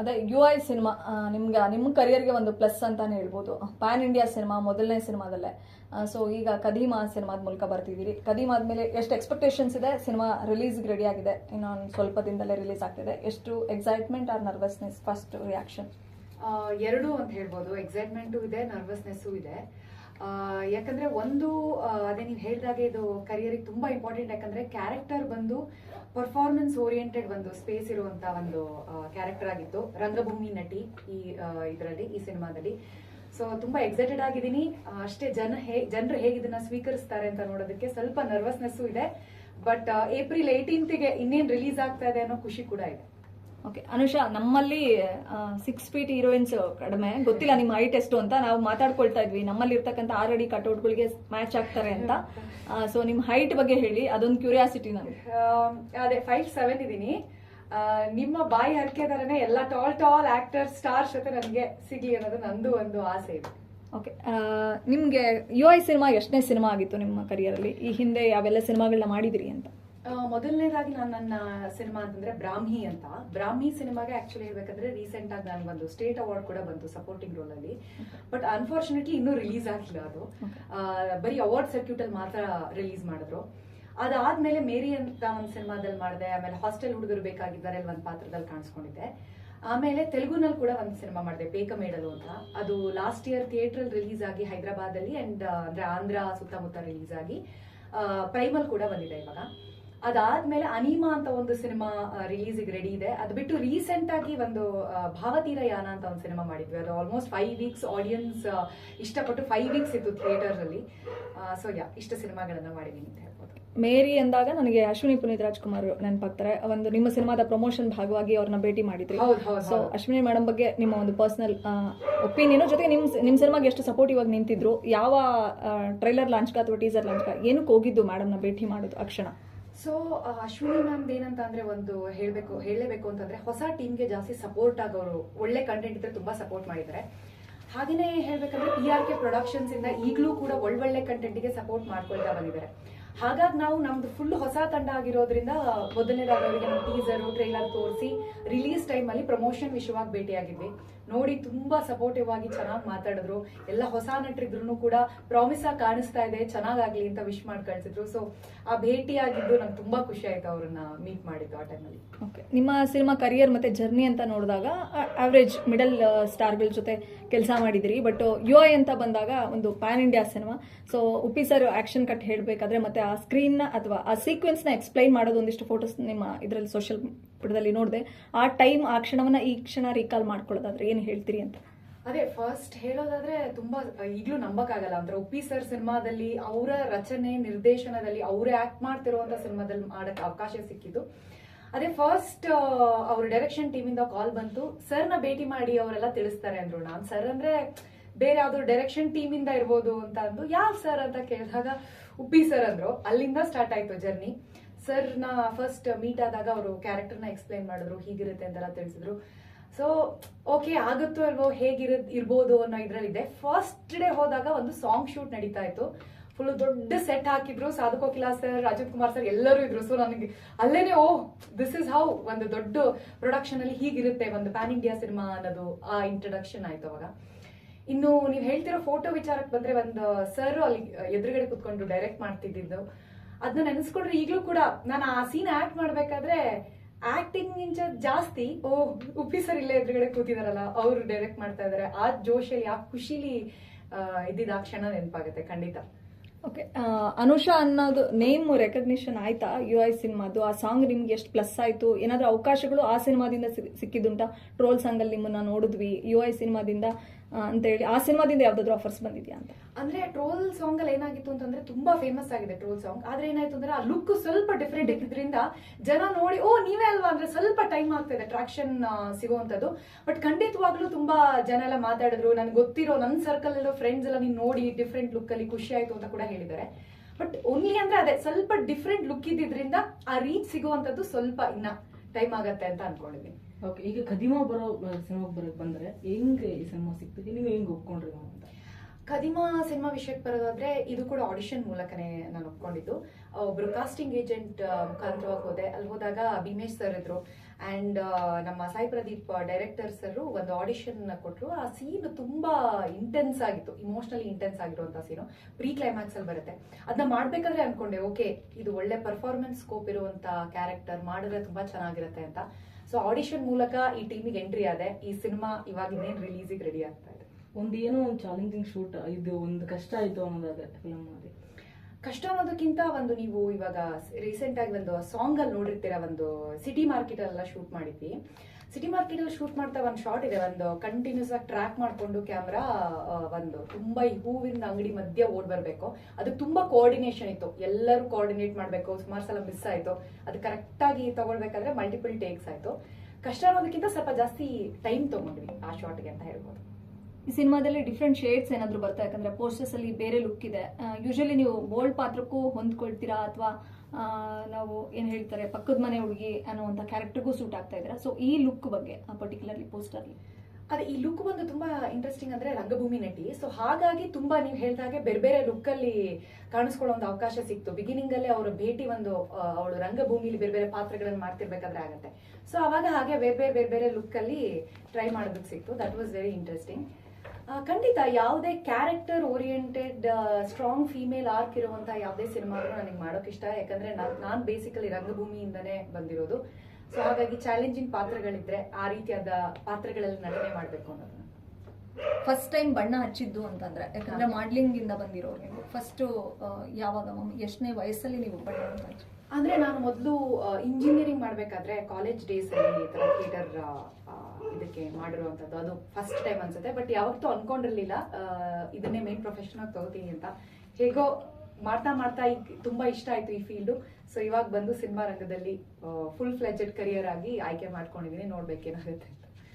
ಅದೇ you I cinema ನಿಮ್ಗೆ ನಿಮ್ಮ ಕರಿಯರ್ಗೆ ಒಂದು ಪ್ಲಸ್ ಅಂತಾನೆ ಹೇಳ್ಬೋದು. ಪ್ಯಾನ್ ಇಂಡಿಯಾ ಸಿನಿಮಾ ಮೊದಲನೇ ಸಿನಿಮಾದಲ್ಲೇ ಸೊ ಈಗ ಕದೀಮಾ ಸಿನಿಮಾದ ಮೂಲಕ ಬರ್ತಿದ್ದೀರಿ. ಕದೀಮ್ ಆದ್ಮೇಲೆ ಎಷ್ಟು ಎಕ್ಸ್ಪೆಕ್ಟೇಷನ್ಸ್ ಇದೆ? ಸಿನಿಮಾ ರಿಲೀಸ್ಗೆ ರೆಡಿ ಆಗಿದೆ. ಇನ್ನೊಂದು ಸ್ವಲ್ಪ ದಿನದಲ್ಲೇ ರಿಲೀಸ್ ಆಗ್ತಿದೆ. ಎಷ್ಟು excitement or nervousness first reaction ಎರಡೂ ಅಂತ ಹೇಳ್ಬೋದು. ಎಕ್ಸೈಟ್ಮೆಂಟು ಇದೆ ನರ್ವಸ್ನೆಸ್ಸು ಇದೆ. ಯಾಕಂದ್ರೆ ಒಂದು ಅದೇ ನೀವು ಹೇಳಿದಾಗೆ ಇದು ಕರಿಯರಿಗೆ ತುಂಬಾ ಇಂಪಾರ್ಟೆಂಟ್ ಯಾಕಂದ್ರೆ ಕ್ಯಾರೆಕ್ಟರ್ ಬಂದು ಪರ್ಫಾರ್ಮೆನ್ಸ್ ಓರಿಯೆಂಟೆಡ್ ಒಂದು ಸ್ಪೇಸ್ ಇರುವಂತ ಒಂದು ಕ್ಯಾರೆಕ್ಟರ್ ಆಗಿತ್ತು. ರಂಗಭೂಮಿ ನಟಿ ಈ ಇದರಲ್ಲಿ, ಈ ಸಿನಿಮಾದಲ್ಲಿ. ಸೊ ತುಂಬಾ ಎಕ್ಸೈಟೆಡ್ ಆಗಿದ್ದೀನಿ. ಅಷ್ಟೇ ಜನ ಹೇ, ಜನರು ಹೇಗೆ ಇದನ್ನ ಸ್ವೀಕರಿಸ್ತಾರೆ ಅಂತ ನೋಡೋದಕ್ಕೆ ಸ್ವಲ್ಪ ನರ್ವಸ್ನೆಸ್ಸು ಇದೆ. ಬಟ್ ಏಪ್ರಿಲ್ ಏಯ್ಟೀನ್ತ್ಗೆ ಇನ್ನೇನು ರಿಲೀಸ್ ಆಗ್ತಾ ಇದೆ ಅನ್ನೋ ಖುಷಿ ಕೂಡ ಇದೆ. ಓಕೆ ಅನುಷಾ ನಮ್ಮಲ್ಲಿ ಸಿಕ್ಸ್ ಫೀಟ್ ಹೀರೋಯಿನ್ಸ್ ಕಡಿಮೆ. ಗೊತ್ತಿಲ್ಲ ನಿಮ್ಮ ಹೈಟ್ ಎಷ್ಟು ಅಂತ. ನಾವು ಮಾತಾಡ್ಕೊಳ್ತಾ ಇದ್ವಿ. ನಮ್ಮಲ್ಲಿ ಇರ್ತಕ್ಕಂಥ ಆರ್ ಅಡಿ ಕಟೌಟ್ಗಳಿಗೆ ಮ್ಯಾಚ್ ಆಗ್ತಾರೆ ಅಂತ. ಸೊ ನಿಮ್ಮ ಹೈಟ್ ಬಗ್ಗೆ ಹೇಳಿ. ಅದೊಂದು ಕ್ಯೂರಿಯಾಸಿಟಿ ನನಗೆ ಆಮ್, ಅದೇ ಫೈವ್ ಸೆವೆನ್ ಇದ್ದೀನಿ. ನಿಮ್ಮ ಬಾಯಿ ಹರಕೆ ತರನೇ ಎಲ್ಲ ಟಾಲ್ ಟಾಲ್ ಆಕ್ಟರ್ ಸ್ಟಾರ್ಸ್ ಜೊತೆ ನನಗೆ ಸಿಗ್ಲಿ ಅನ್ನೋದು ನಂದು ಒಂದು ಆಸೆ ಇದೆ. ಓಕೆ ನಿಮಗೆ ಯು ಐ ಸಿನಿಮಾ ಎಷ್ಟನೇ ಸಿನಿಮಾ ಆಗಿತ್ತು ನಿಮ್ಮ ಕರಿಯರಲ್ಲಿ ಈ ಹಿಂದೆ ಯಾವೆಲ್ಲ ಸಿನಿಮಾಗಳನ್ನ ಮಾಡಿದಿರಿ ಅಂತ? ಮೊದಲನೇದಾಗಿ ನಾನು ನನ್ನ ಸಿನಿಮಾ ಅಂತಂದ್ರೆ ಬ್ರಾಹ್ಮಿ ಅಂತ. ಬ್ರಾಹ್ಮಿ ಸಿನಿಮಾಗೆ ಆಕ್ಚುಲಿ ಹೇಳ್ಬೇಕಂದ್ರೆ ರೀಸೆಂಟ್ ಆಗಿ ನನಗೆ ಒಂದು ಸ್ಟೇಟ್ ಅವಾರ್ಡ್ ಕೂಡ ಬಂತು ಸಪೋರ್ಟಿಂಗ್ ರೋಲ್ ಅಲ್ಲಿ. ಬಟ್ ಅನ್ಫಾರ್ಚುನೇಟ್ಲಿ ಇನ್ನೂ ರಿಲೀಸ್ ಆಗಿಲ್ಲ ಅದು. ಬರೀ ಅವಾರ್ಡ್ ಸರ್ಕ್ಯೂಟ್ ಅಲ್ಲಿ ಮಾತ್ರ ರಿಲೀಸ್ ಮಾಡಿದ್ರು. ಅದಾದ್ಮೇಲೆ ಮೇರಿ ಅಂತ ಒಂದು ಸಿನಿಮಾದಲ್ಲಿ ಮಾಡಿದೆ ಆಮೇಲೆ ಹಾಸ್ಟೆಲ್ ಹುಡುಗರು ಬೇಕಾಗಿದ್ದಾರೆ ಅಲ್ಲಿ ಒಂದು ಪಾತ್ರದಲ್ಲಿ ಕಾಣಿಸ್ಕೊಂಡಿದ್ದೆ. ಆಮೇಲೆ ತೆಲುಗುನಲ್ಲಿ ಕೂಡ ಒಂದು ಸಿನಿಮಾ ಮಾಡಿದೆ ಬೇಕ ಮೇಡಲು ಅಂತ. ಅದು ಲಾಸ್ಟ್ ಇಯರ್ ಥಿಯೇಟರ್ ರಿಲೀಸ್ ಆಗಿ ಹೈದರಾಬಾದಲ್ಲಿ ಅಂಡ್ ಅಂದ್ರೆ ಆಂಧ್ರ ಸುತ್ತಮುತ್ತ ರಿಲೀಸ್ ಆಗಿ ಪ್ರೈಮಲ್ ಕೂಡ ಬಂದಿದೆ ಇವಾಗ. ಅದಾದ್ಮೇಲೆ ಅನಿಮಾ ಅಂತ ಒಂದು ಸಿನಿಮಾ ರಿಲೀಸಿಗೆ ರೆಡಿ ಇದೆ. ಅದು ಬಿಟ್ಟು ರೀಸೆಂಟ್ ಆಗಿ ಒಂದು ಭಾವತೀರ ಯಾನ ಅಂತ ಒಂದು ಸಿನಿಮಾ ಮಾಡಿದ್ವಿ. ಅದು ಆಲ್ಮೋಸ್ಟ್ ಫೈವ್ ವೀಕ್ಸ್ ಆಡಿಯನ್ಸ್ ಇಷ್ಟಪಟ್ಟು ಫೈವ್ ವೀಕ್ಸ್ ಇತ್ತು ಥಿಯೇಟರ್ ಅಲ್ಲಿ. ಸೊ ಯಾ ಇಷ್ಟ ಸಿನಿಮಾಗಳನ್ನ ಮಾಡಿದೀನಿ ಅಂತ ಹೇಳ್ಬೋದು. ಮೇರಿ ಅಂದಾಗ ನನಗೆ ಅಶ್ವಿನಿ ಪುನೀತ್ ರಾಜ್ಕುಮಾರ್ ನೆನಪಾಗ್ತಾರೆ. ಒಂದು ನಿಮ್ಮ ಸಿನಿಮಾದ ಪ್ರಮೋಷನ್ ಭಾಗವಾಗಿ ಅವ್ರನ್ನ ಭೇಟಿ ಮಾಡಿದ್ರಿ. ಸೊ ಅಶ್ವಿನಿ ಮೇಡಮ್ ಬಗ್ಗೆ ನಿಮ್ಮ ಒಂದು ಪರ್ಸನಲ್ ಒಪಿನಿಯನ್ ಜೊತೆಗೆ ನಿಮ್ ನಿಮ್ ಸಿನಿಮಾಗೆ ಎಷ್ಟು ಸಪೋರ್ಟಿವ್ ಆಗಿ ನಿಂತಿದ್ರು? ಯಾವ ಟ್ರೈಲರ್ ಲಾಂಚ್ ಅಥವಾ ಟೀಸರ್ ಲಾಂಚ್ ಏನಕ್ಕೆ ಹೋಗಿದ್ದು ಮೇಡಮ್ನ ಭೇಟಿ ಮಾಡೋದು ಆ ಕ್ಷಣ? ಸೊ ಅಶ್ವಿನಿ ಮ್ಯಾಮ್ ಏನಂತ ಅಂದ್ರೆ ಒಂದು ಹೇಳಬೇಕು, ಹೇಳಲೇಬೇಕು ಅಂತಂದ್ರೆ ಹೊಸ ಟೀಮ್ಗೆ ಜಾಸ್ತಿ ಸಪೋರ್ಟ್ ಆಗೋರು ಒಳ್ಳೆ ಕಂಟೆಂಟ್ ಇದ್ರೆ ತುಂಬಾ ಸಪೋರ್ಟ್ ಮಾಡಿದ್ದಾರೆ. ಹಾಗೇನೆ ಹೇಳ್ಬೇಕಂದ್ರೆ ಪಿ ಆರ್ ಕೆ ಪ್ರೊಡಕ್ಷನ್ಸ್ ಇಂದ ಈಗಲೂ ಕೂಡ ಒಳ್ಳೊಳ್ಳೆ ಕಂಟೆಂಟ್ಗೆ ಸಪೋರ್ಟ್ ಮಾಡ್ಕೊಳ್ತಾ ಬಂದಿದ್ದಾರೆ. ಹಾಗಾಗಿ ನಾವು ನಮ್ದು ಫುಲ್ ಹೊಸ ತಂಡ ಆಗಿರೋದ್ರಿಂದ, ಮೊದಲನೇದಾಗಿ ನಾವು ಟೀಸರ್ ಟ್ರೈಲರ್ ತೋರಿಸಿ ರಿಲೀಸ್ ಟೈಮ್ ಅಲ್ಲಿ ಪ್ರಮೋಷನ್ ವಿಷಯವಾಗಿ ಭೇಟಿಯಾಗಿದ್ವಿ. ನೋಡಿ ತುಂಬಾ ಸಪೋರ್ಟಿವ್ ಆಗಿ ಚೆನ್ನಾಗಿ ಮಾತಾಡಿದ್ರು. ಎಲ್ಲ ಹೊಸ ನಟರಿದ್ರು ಕೂಡ ಪ್ರಾಮಿಸ್ ಆಗಿ ಕಾಣಿಸ್ತಾ ಇದೆ, ಚೆನ್ನಾಗಾಗ್ಲಿ ಅಂತ ವಿಶ್ ಮಾಡಿ ಕಳ್ಸಿದ್ರು. ಸೊ ಆ ಭೇಟಿ ಆಗಿದ್ದು ನಂಗೆ ತುಂಬಾ ಖುಷಿ ಆಯ್ತು ಅವ್ರನ್ನ ಮೀಟ್ ಮಾಡಿದ್ದು ಆ ಟೈಮಲ್ಲಿ ಓಕೆ ನಿಮ್ಮ ಸಿನಿಮಾ ಕರಿಯರ್ ಮತ್ತೆ ಜರ್ನಿ ಅಂತ ನೋಡಿದಾಗ ಆವ್ರೇಜ್ ಮಿಡಲ್ ಸ್ಟಾರ್ಗಳ ಜೊತೆ ಕೆಲಸ ಮಾಡಿದಿರಿ. ಬಟ್ ಯು ಐ ಅಂತ ಬಂದಾಗ ಒಂದು pan India cinema so Uppi sir action cut ಹೇಳಬೇಕಾದ್ರೆ ಮತ್ತೆ ಆ ಸ್ಕ್ರೀನ್ನ ಅಥವಾ ಆ ಸೀಕ್ವೆನ್ಸ್ನ ಎಕ್ಸ್ಪ್ಲೈನ್ ಮಾಡೋದು ಒಂದಿಷ್ಟು ಫೋಟೋಸ್ ನಿಮ್ಮ ಇದರಲ್ಲಿ ಸೋಷಿಯಲ್ ಪುಟದಲ್ಲಿ ನೋಡಿದೆ, ಆ ಟೈಮ್ ಆ ಕ್ಷಣವನ್ನ ಈ ಕ್ಷಣ ರೀಕಾಲ್ ಮಾಡ್ಕೊಳ್ಳೋದಾದ್ರೆ ಏನು ಹೇಳ್ತೀರಿ ಅಂತ? ಅದೇ ಫಸ್ಟ್ ಹೇಳೋದಾದ್ರೆ ತುಂಬಾ, ಈಗಲೂ ನಂಬಕ್ಕಾಗಲ್ಲ ಅಂದ್ರೆ ಉಪ್ಪಿ ಸರ್ ಸಿನಿಮಾದಲ್ಲಿ ಅವರ ರಚನೆ, ನಿರ್ದೇಶನದಲ್ಲಿ ಅವರೇ ಆಕ್ಟ್ ಮಾಡ್ತಿರುವಂತ ಸಿನಿಮಾದಲ್ಲಿ ಮಾಡಕ್ ಅವಕಾಶ ಸಿಕ್ಕಿದ್ದು. ಅದೇ ಫಸ್ಟ್ ಅವ್ರ ಡೈರೆಕ್ಷನ್ ಇಂದ ಕಾಲ್ ಬಂತು. ಸರ್ನ ಭೇಟಿ ಮಾಡಿ ಅವರೆಲ್ಲ ತಿಳಿಸ್ತಾರೆ ಅಂದ್ರು. ನಾನು ಸರ್ ಅಂದ್ರೆ ಬೇರೆ ಯಾವ್ದು ಡೈರೆಕ್ಷನ್ ಟೀಮ್ ಇಂದ ಇರ್ಬೋದು ಅಂತ ಅಂದು, ಯಾವ ಸರ್ ಅಂತ ಕೇಳಿದಾಗ ಉಪ್ಪಿ ಸರ್ ಅಂದ್ರು. ಅಲ್ಲಿಂದ ಸ್ಟಾರ್ಟ್ ಆಯ್ತು ಜರ್ನಿ ಸರ್ನ ಫಸ್ಟ್ ಮೀಟ್ ಆದಾಗ ಅವರು ಕ್ಯಾರೆಕ್ಟರ್ನ ಎಕ್ಸ್ಪ್ಲೈನ್ ಮಾಡಿದ್ರು, ಹೀಗಿರುತ್ತೆ ಅಂತೆಲ್ಲ ತಿಳಿಸಿದ್ರು. ಸೊ ಓಕೆ ಆಗುತ್ತೋ ಅಲ್ವೋ ಹೇಗಿರ ಇರ್ಬೋದು ಅನ್ನೋ ಇದರಲ್ಲಿದೆ. ಫಸ್ಟ್ ಡೇ ಹೋದಾಗ ಒಂದು ಸಾಂಗ್ ಶೂಟ್ ನಡೀತಾ ಇತ್ತು. ಫುಲ್ ದೊಡ್ಡ ಸೆಟ್ ಹಾಕಿದ್ರು. ಸಾಧು ಕೋಕಿಲಾ ಸರ್ ರಾಜೀವ್ ಕುಮಾರ್ ಸರ್ ಎಲ್ಲರೂ ಇದ್ರು. ಸೊ ನನಗೆ ಅಲ್ಲೇನೆ ಓ ದಿಸ್ ಇಸ್ ಹೌ ಒಂದು ದೊಡ್ಡ ಪ್ರೊಡಕ್ಷನ್ ಅಲ್ಲಿ ಹೀಗಿರುತ್ತೆ ಒಂದು ಪ್ಯಾನ್ ಇಂಡಿಯಾ ಸಿನಿಮಾ ಅನ್ನೋದು ಆ ಇಂಟ್ರಡಕ್ಷನ್ ಆಯ್ತು ಅವಾಗ. ಇನ್ನು, ನೀವು ಹೇಳ್ತಿರೋ ಫೋಟೋ ವಿಚಾರಕ್ಕೆ ಬಂದ್ರೆ ಒಂದು ಸರ್ ಅಲ್ಲಿ ಎದುರುಗಡೆ ಕುತ್ಕೊಂಡು ಡೈರೆಕ್ಟ್ ಮಾಡ್ತಿದ್ದಿದ್ದು. ಅದನ್ನ ನೆನೆಸ್ಕೊಂಡ್ರೆ ಈಗಲೂ ಕೂಡ ನಾನು ಆ ಸೀನ್ ಆಕ್ಟ್ ಮಾಡ್ಬೇಕಾದ್ರೆ ಆಕ್ಟಿಂಗ್ ಇಂಚ ಜಾಸ್ತಿ, ಓ, ಉಪ್ಪಿ ಸರ್ ಇಲ್ಲೇ ಎದುರುಗಡೆ ಕೂತಿದಾರಲ್ಲ, ಅವರು ಡೈರೆಕ್ಟ್ ಮಾಡ್ತಾ ಇದಾರೆ. ಆ ಜೋಶಲ್ಲಿ, ಆ ಖುಷಿಲಿ ಇದ್ದಿದ್ದ ಆ ಕ್ಷಣ ನೆನಪಾಗುತ್ತೆ, ಖಂಡಿತ. ಓಕೆ ಅನುಷಾ ಅನ್ನೋದು ನೇಮ್ ರೆಕಗ್ನಿಷನ್ ಆಯ್ತಾ? ಯು ಐ ಸಿನಿಮಾದು, ಆ ಸಾಂಗ್ ನಿಮ್ಗೆ ಎಷ್ಟು ಪ್ಲಸ್ ಆಯ್ತು? ಏನಾದ್ರೂ ಅವಕಾಶಗಳು ಆ ಸಿನಿಮಾದಿಂದ ಸಿಕ್- ಸಿಕ್ಕಿದ್ದುಂಟಾ? ಟ್ರೋಲ್ ಸಾಂಗಲ್ಲಿ ನಿಮ್ಮನ್ನ ನೋಡಿದ್ವಿ ಯು ಐ ಸಿನಿಮಾದಿಂದ. ಆ, ಅಂತ ಹೇಳಿ. ಆ ಸಿನಿಮಾದಿಂದ ಯಾವ್ದಾದ್ರು ಆಫರ್ಸ್ ಬಂದಿದ್ಯಾ ಅಂತ? ಅಂದ್ರೆ ಟ್ರೋಲ್ ಸಾಂಗ್ ಅಲ್ಲಿ ಏನಾಗಿತ್ತು ಅಂತಂದ್ರೆ ತುಂಬಾ ಫೇಮಸ್ ಆಗಿದೆ ಟ್ರೋಲ್ ಸಾಂಗ್ ಆದ್ರೆ ಏನಾಯ್ತು ಅಂದ್ರೆ ಆ ಲುಕ್ ಸ್ವಲ್ಪ ಡಿಫ್ರೆಂಟ್ ಇದ್ರಿಂದ ಜನ ನೋಡಿ ಓ ನೀವೇ ಅಲ್ವಾ? ಅಂದ್ರೆ ಸ್ವಲ್ಪ ಟೈಮ್ ಆಗ್ತಿದೆ ಅಟ್ರಾಕ್ಷನ್ ಸಿಗುವಂತದ್ದು. ಬಟ್ ಖಂಡಿತವಾಗ್ಲೂ ತುಂಬಾ ಜನ ಎಲ್ಲ ಮಾತಾಡಿದ್ರು. ನನ್ಗೆ ಗೊತ್ತಿರೋ ನನ್ನ ಸರ್ಕಲ್ ಇರೋ ಫ್ರೆಂಡ್ಸ್ ಎಲ್ಲ ನೀವು ನೋಡಿ ಡಿಫ್ರೆಂಟ್ ಲುಕ್ ಅಲ್ಲಿ ಖುಷಿ ಆಯ್ತು ಅಂತ ಕೂಡ ಹೇಳಿದ್ದಾರೆ. ಬಟ್ ಓನ್ಲಿ ಅಂದ್ರೆ ಅದೇ ಸ್ವಲ್ಪ ಡಿಫ್ರೆಂಟ್ ಲುಕ್ ಇದ್ದಿದ್ರಿಂದ ಆ ರೀಚ್ ಸಿಗುವಂತದ್ದು ಸ್ವಲ್ಪ ಇನ್ನ ಟೈಮ್ ಆಗತ್ತೆ ಅಂತ ಅನ್ಕೊಂಡಿದ್ದೀನಿ. ಓಕೆ ಈಗ ಕದಿಮ ಬರೋ ಸಿನಿಮಾಗೆ ಬರೋಕೆ ಬಂದ್ರೆ ಹೆಂಗೆ ಈ ಸಿನಿಮಾ ಸಿಗ್ತದೆ ನೀವು ಹೆಂಗೆ ಒಪ್ಕೊಂಡ್ರಿ ಅಂತ? ಕದಿಮಾ ಸಿನಿಮಾ ವಿಷಯಕ್ಕೆ ಬರೋದಾದ್ರೆ ಇದು ಕೂಡ ಆಡಿಷನ್ ಮೂಲಕನೇ ನಾನು ಒಪ್ಕೊಂಡಿದ್ದು. ಒಬ್ರು ಕಾಸ್ಟಿಂಗ್ ಏಜೆಂಟ್ ಮುಖಾಂತರವಾಗಿ ಹೋದೆ. ಅಲ್ಲಿ ಹೋದಾಗ ಭೀಮೇಶ್ ಸರ್ ಇದ್ರು. ಅಂಡ್ ನಮ್ಮ ಸಾಯಿ ಪ್ರದೀಪ್ ಡೈರೆಕ್ಟರ್ ಸರ್ ಒಂದು ಆಡಿಷನ್ ಕೊಟ್ಟರು ಆ ಸೀನ್ ತುಂಬಾ ಇಂಟೆನ್ಸ್ ಆಗಿತ್ತು. ಇಮೋಷನಲಿ ಇಂಟೆನ್ಸ್ ಆಗಿರುವಂತ ಸೀನು ಪ್ರೀ ಕ್ಲೈಮ್ಯಾಕ್ಸ್ ಅಲ್ಲಿ ಬರುತ್ತೆ. ಅದನ್ನ ಮಾಡ್ಬೇಕಾದ್ರೆ ಅನ್ಕೊಂಡೆ ಓಕೆ ಇದು ಒಳ್ಳೆ ಪರ್ಫಾರ್ಮೆನ್ಸ್ ಸ್ಕೋಪ್ ಇರುವಂತ ಕ್ಯಾರೆಕ್ಟರ್ ಮಾಡಿದ್ರೆ ತುಂಬಾ ಚೆನ್ನಾಗಿರುತ್ತೆ ಅಂತ. ಸೊ ಆಡಿಷನ್ ಮೂಲಕ ಈ ಟೀಮಿಗೆ ಎಂಟ್ರಿ ಆದೆ. ಈ ಸಿನಿಮಾ ಇವಾಗ ಇನ್ನೇನು ರಿಲೀಸಿಗೆ ರೆಡಿ ಆಗ್ತಾ ಇದೆ. ಒಂದು ಏನೋ ಒಂದು ಚಾಲೆಂಜಿಂಗ್ ಶೂಟ್ ಇದು ಒಂದು ಕಷ್ಟ ಆಯ್ತು ಅನ್ನೋದಾದ್ರೆ ಫಿಲಮ್ ಮಾಡಿ ಕಷ್ಟ ಅನ್ನೋದಕ್ಕಿಂತ ಒಂದು ನೀವು ಇವಾಗ ರೀಸೆಂಟ್ ಆಗಿ ಒಂದು ಸಾಂಗ್ ಅಲ್ಲಿ ನೋಡಿರ್ತೀರ ಒಂದು ಸಿಟಿ ಮಾರ್ಕೆಟ್ ಎಲ್ಲ ಶೂಟ್ ಮಾಡಿದ್ವಿ. ಸಿಟಿ ಮಾರ್ಕೆಟ್ ಅಲ್ಲಿ ಶೂಟ್ ಮಾಡ್ತಾ ಒಂದು ಶಾರ್ಟ್ ಇದೆ, ಒಂದು ಕಂಟಿನ್ಯೂಸ್ ಆಗಿ ಟ್ರ್ಯಾಕ್ ಮಾಡ್ಕೊಂಡು ಕ್ಯಾಮ್ರಾ ಒಂದು ತುಂಬಾ ಈ ಹೂವಿನ ಅಂಗಡಿ ಮಧ್ಯೆ ಓಡ್ ಬರ್ಬೇಕು. ಅದಕ್ಕೆ ತುಂಬಾ ಕೋಆರ್ಡಿನೇಷನ್ ಇತ್ತು. ಎಲ್ಲರೂ ಕೋಆರ್ಡಿನೇಟ್ ಮಾಡ್ಬೇಕು. ಸುಮಾರು ಸಲ ಮಿಸ್ ಆಯ್ತು. ಅದು ಕರೆಕ್ಟ್ ಆಗಿ ತಗೊಳ್ಬೇಕಾದ್ರೆ ಮಲ್ಟಿಪಲ್ ಟೇಕ್ಸ್ ಆಯ್ತು. ಕಷ್ಟ ಅನ್ನೋದಕ್ಕಿಂತ ಸ್ವಲ್ಪ ಜಾಸ್ತಿ ಟೈಮ್ ತಗೊಂಡ್ವಿ ಆ ಶಾರ್ಟ್ಗೆ ಅಂತ ಹೇಳ್ಬೋದು. ಈ ಸಿನಿಮಾದಲ್ಲಿ ಡಿಫ್ರೆಂಟ್ ಶೇಡ್ಸ್ ಏನಾದ್ರು ಬರ್ತಾ, ಯಾಕಂದ್ರೆ ಪೋಸ್ಟರ್ಸ್ ಅಲ್ಲಿ ಬೇರೆ ಲುಕ್ ಇದೆ. ಯೂಶಲಿ ನೀವು ಬೋಲ್ಡ್ ಪಾತ್ರಕ್ಕೂ ಹೊಂದ್ಕೊಳ್ತೀರಾ ಅಥವಾ ನಾವು ಏನು ಹೇಳ್ತಾರೆ, ಪಕ್ಕದ ಮನೆ ಹುಡುಗಿ ಅನ್ನುವಂಥ ಕ್ಯಾರೆಕ್ಟರ್ಗೂ ಸೂಟ್ ಆಗ್ತಾ ಇದ್ದೀರಾ ಸೊ ಈ ಲುಕ್ ಬಗ್ಗೆ ಪರ್ಟಿಕ್ಯುಲರ್ಲಿ ಪೋಸ್ಟರ್ಲಿ ಅದೇ, ಈ ಲುಕ್ ಬಂದು ತುಂಬಾ ಇಂಟ್ರೆಸ್ಟಿಂಗ್ ಅಂದ್ರೆ ರಂಗಭೂಮಿ ನಟಿ. ಸೊ ಹಾಗಾಗಿ ತುಂಬಾ ನೀವು ಹೇಳ್ದಾಗೆ ಬೇರೆ ಬೇರೆ ಲುಕ್ ಅಲ್ಲಿ ಕಾಣಿಸ್ಕೊಳ್ಳೋ ಒಂದು ಅವಕಾಶ ಸಿಕ್ತು. ಬಿಗಿನಿಂಗ್ ಅಲ್ಲಿ ಅವರ ಭೇಟಿ ಒಂದು ಅವಳು ರಂಗಭೂಮಿಲಿ ಬೇರೆ ಬೇರೆ ಪಾತ್ರಗಳನ್ನು ಮಾಡ್ತಿರ್ಬೇಕಾದ್ರೆ ಆಗುತ್ತೆ. ಸೊ ಅವಾಗ ಹಾಗೆ ಬೇರೆ ಬೇರೆ ಬೇರೆ ಬೇರೆ ಲುಕ್ ಅಲ್ಲಿ ಟ್ರೈ ಮಾಡೋದಕ್ಕೆ ಸಿಕ್ತು. ದಟ್ ವಾಸ್ ವೆರಿ ಇಂಟ್ರೆಸ್ಟಿಂಗ್ ಖಂಡಿತ ಯಾವುದೇ character oriented strong female arc ಇರುವಂತಹ ಯಾವುದೇ ಸಿನಿಮಾಗಳು ನನಗೆ ಮಾಡೋಕೆ ಇಷ್ಟ. ಯಾಕಂದ್ರೆ ನಾನು ಬೇಸಿಕಲಿ ರಂಗಭೂಮಿಯಿಂದನೇ ಬಂದಿರೋದು. ಸೊ ಹಾಗಾಗಿ ಚಾಲೆಂಜಿಂಗ್ ಪಾತ್ರಗಳಿದ್ರೆ ಆ ರೀತಿಯಾದ ಪಾತ್ರಗಳಲ್ಲಿ ನಟನೆ ಮಾಡಬೇಕು ಅನ್ನೋದು ಫಸ್ಟ್ ಟೈಮ್ ಬಣ್ಣ ಹಚ್ಚಿದ್ದು ಅಂತಂದ್ರೆ ಯಾಕಂದ್ರೆ ಮಾಡ್ಲಿಂಗ್ ಇಂದ ಬಂದಿರೋರು ನೀವು. ಫಸ್ಟ್ ಯಾವಾಗ? ಎಷ್ಟನೇ ವಯಸ್ಸಲ್ಲಿ ನೀವು ಬಣ್ಣ ಅಂತ ಅಂದ್ರೆ ನಾನು ಮೊದಲು ಇಂಜಿನಿಯರಿಂಗ್ ಮಾಡ್ಬೇಕಾದ್ರೆ ಕಾಲೇಜ್ ಡೇಸ್ ಅಲ್ಲಿ ಥಿಯೇಟರ್ ಇದಕ್ಕೆ ಮಾಡಿರುವಂತದ್ದು. ಅದು ಫಸ್ಟ್ ಟೈಮ್ ಅನ್ಸುತ್ತೆ ಬಟ್ ಯಾವತ್ತೂ ಅನ್ಕೊಂಡಿರ್ಲಿಲ್ಲ. ಇದನ್ನೇ ಮೇನ್ ಪ್ರೊಫೆಷನ್ ಆಗಿ ತಗೋತೀನಿ ಅಂತ. ಹೇಗೋ ಮಾಡ್ತಾ ಮಾಡ್ತಾ ಈಗ ತುಂಬಾ ಇಷ್ಟ ಆಯ್ತು ಈ ಫೀಲ್ಡ್ ಸೊ ಇವಾಗ ಬಂದು ಸಿನಿಮಾ ರಂಗದಲ್ಲಿ ಫುಲ್ ಫ್ಲೆಜೆಡ್ ಕರಿಯರ್ ಆಗಿ ಆಯ್ಕೆ ಮಾಡ್ಕೊಂಡಿದ್ದೀನಿ ನೋಡ್ಬೇಕೇನಾಗುತ್ತೆ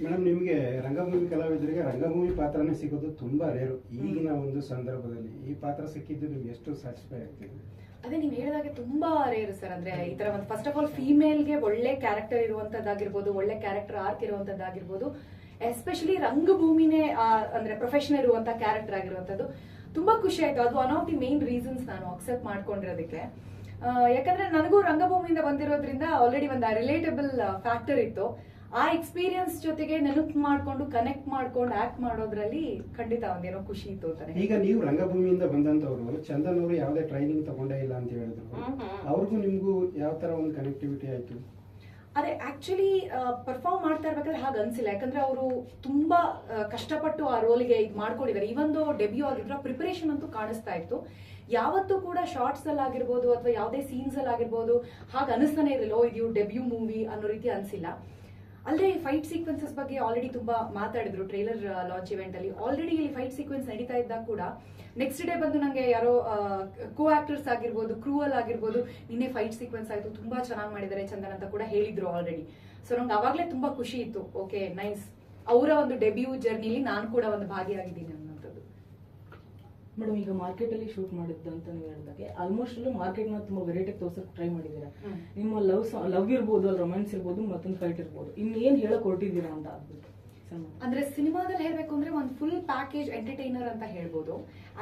ಮೇಡಮ್ ನಿಮಗೆ ರಂಗಭೂಮಿ ಕಲಾವಿದರಿಗೆ ರಂಗಭೂಮಿ ಪಾತ್ರನೇ ಸಿಗೋದು ತುಂಬಾ ರೇರು ಈಗಿನ ಒಂದು ಸಂದರ್ಭದಲ್ಲಿ ಈ ಪಾತ್ರ ಸಿಕ್ಕಿದ್ದು ನಿಮ್ಗೆ ಎಷ್ಟು ಸ್ಯಾಟಿಸ್ಫೈ ಆಗ್ತಿದೆ ಅದೇ ನೀವು ಹೇಳಿದಾಗೆ ತುಂಬಾ ರೇರ್ ಸರ್ ಅಂದ್ರೆ ಈ ತರ ಒಂದು ಫಸ್ಟ್ ಆಫ್ ಆಲ್ ಫೀಮೇಲ್ಗೆ ಒಳ್ಳೆ ಕ್ಯಾರೆಕ್ಟರ್ ಇರುವಂತದ್ದಾಗಿರ್ಬೋದು, ಒಳ್ಳೆ ಕ್ಯಾರೆಕ್ಟರ್ ಆರ್ಕ್ ಇರುವಂತದ್ದಾಗಿರ್ಬೋದು ಎಸ್ಪೆಷಲಿ ರಂಗಭೂಮಿನೇ ಅಂದ್ರೆ ಪ್ರೊಫೆಷನ್ ಇರುವಂತ ಕ್ಯಾರೆಕ್ಟರ್ ಆಗಿರುವಂತದ್ದು ತುಂಬಾ ಖುಷಿ ಆಯ್ತು. ಅದು one of the main reasons ನಾನು ಅಕ್ಸೆಪ್ಟ್ ಮಾಡ್ಕೊಂಡಿರೋದಕ್ಕೆ. ಯಾಕಂದ್ರೆ ನನಗೂ ರಂಗಭೂಮಿಯಿಂದ ಬಂದಿರೋದ್ರಿಂದ ಆಲ್ರೆಡಿ ಒಂದು ರಿಲೇಟಬಲ್ ಫ್ಯಾಕ್ಟರ್ ಇತ್ತು. ಆ ಎಕ್ಸ್ಪೀರಿಯನ್ಸ್ ಜೊತೆಗೆ ನೆನಪು ಮಾಡ್ಕೊಂಡು ಕನೆಕ್ಟ್ ಮಾಡ್ಕೊಂಡು ಆಕ್ಟ್ ಮಾಡೋದ್ರಲ್ಲಿ ಖಂಡಿತ ಒಂದೇನೋ ಖುಷಿ ಇತ್ತು ಅಂತಾನೆ ಈಗ ನೀವು ರಂಗಭೂಮಿಯಿಂದ ಬಂದಂತವ್ರು ಚಂದನ್ ಅವರು ಯಾವುದೇ ಟ್ರೈನಿಂಗ್ ತಗೊಂಡೇ ಇಲ್ಲ ಅಂತ ಹೇಳಿದ್ರು. ಅವ್ರಿಗೂ ನಿಮ್ಗೂ ಯಾವ ತರ ಒಂದು ಕನೆಕ್ಟಿವಿಟಿ ಆಯ್ತು? ಅದೇ ಆಕ್ಚುಲಿ ಪರ್ಫಾರ್ಮ್ ಮಾಡ್ತಾ ಇರ್ಬೇಕಾದ್ರೆ ಹಾಗೆ ಅನ್ಸಿಲ್ಲ. ಯಾಕಂದ್ರೆ ಅವರು ತುಂಬಾ ಕಷ್ಟಪಟ್ಟು ಆ ರೋಲ್ಗೆ ಇದು ಮಾಡ್ಕೊಂಡಿದ್ದಾರೆ. ಇವೊಂದು ಡೆಬ್ಯೂ ಆಗಿದ್ರು ಪ್ರಿಪರೇಷನ್ ಅಂತೂ ಕಾಣಿಸ್ತಾ ಇತ್ತು. ಯಾವತ್ತೂ ಕೂಡ ಶಾರ್ಟ್ಸ್ ಅಲ್ಲಿ ಆಗಿರ್ಬೋದು ಅಥವಾ ಯಾವುದೇ ಸೀನ್ಸ್ ಅಲ್ಲಿ ಆಗಿರ್ಬೋದು ಹಾಗೆ ಅನಿಸ್ತಾನೆ ಇರಲಿಲ್ಲ ಇದು ಡೆಬ್ಯೂ ಮೂವಿ ಅನ್ನೋ ರೀತಿ ಅನ್ಸಿಲ್ಲ. ಅಲ್ಲದೆ ಫೈಟ್ ಸೀಕ್ವೆನ್ಸಸ್ ಬಗ್ಗೆ ಆಲ್ರೆಡಿ ತುಂಬಾ ಮಾತಾಡಿದ್ರು ಟ್ರೈಲರ್ ಲಾಂಚ್ ಇವೆಂಟ್ ಅಲ್ಲಿ. ಆಲ್ರೆಡಿ ಇಲ್ಲಿ ಫೈಟ್ ಸೀಕ್ವೆನ್ಸ್ ನಡೀತಾ ಇದ್ದಾಗ ಕೂಡ ನೆಕ್ಸ್ಟ್ ಡೇ ಬಂದು ನಂಗೆ ಯಾರೋ ಕೋ ಆಕ್ಟರ್ಸ್ ಆಗಿರ್ಬೋದು ಕ್ರೂವಲ್ ಆಗಿರ್ಬೋದು, ನಿನ್ನೆ ಫೈಟ್ ಸೀಕ್ವೆನ್ಸ್ ಆಯ್ತು, ತುಂಬಾ ಚೆನ್ನಾಗಿ ಮಾಡಿದ್ದಾರೆ ಚಂದನ್ ಅಂತ ಕೂಡ ಹೇಳಿದ್ರು ಆಲ್ರೆಡಿ ಸೊ ನಂಗೆ ಅವಾಗಲೇ ತುಂಬಾ ಖುಷಿ ಇತ್ತು. ಓಕೆ ನೈಸ್ ಅವರ ಒಂದು ಡೆಬ್ಯೂ ಜರ್ನಿಲಿ ನಾನು ಕೂಡ ಒಂದು ಭಾಗಿಯಾಗಿದ್ದೀನಿ ಮೇಡಮ್ ಈಗ ಮಾರ್ಕೆಟ್ ಅಲ್ಲಿ ಶೂಟ್ ಮಾಡಿದ್ದು ಅಂತ ನೀವು ಹೇಳಿದಾಗೆ ಆಲ್ಮೋಸ್ಟ್ ಅಲ್ಲೂ ಮಾರ್ಕೆಟ್ನ ತುಂಬಾ ವೆರೈಟಿ ತೋರ್ಸಕ್ ಟ್ರೈ ಮಾಡಿದ್ದೀರಾ ನಿಮ್ಮ ಲವ್ ಲವ್ ಇರ್ಬೋದು ಅಲ್ಲಿ ರೊಮ್ಯಾನ್ಸ್ ಇರ್ಬೋದು ಮತ್ತೊಂದು ಫೈಟ್ ಇರ್ಬೋದು. ಇನ್ನೇನ್ ಹೇಳಕ್ ಹೊರಟಿದ್ದೀರಾ ಅಂತ ಆಗ್ಬಿಟ್ಟು? ಅಂದ್ರೆ ಸಿನಿಮಾದಲ್ಲಿ ಹೇಳ್ಬೇಕು ಅಂದ್ರೆ ಒಂದು ಫುಲ್ ಪ್ಯಾಕೇಜ್ ಎಂಟರ್ಟೈನರ್ ಅಂತ ಹೇಳ್ಬೋದು.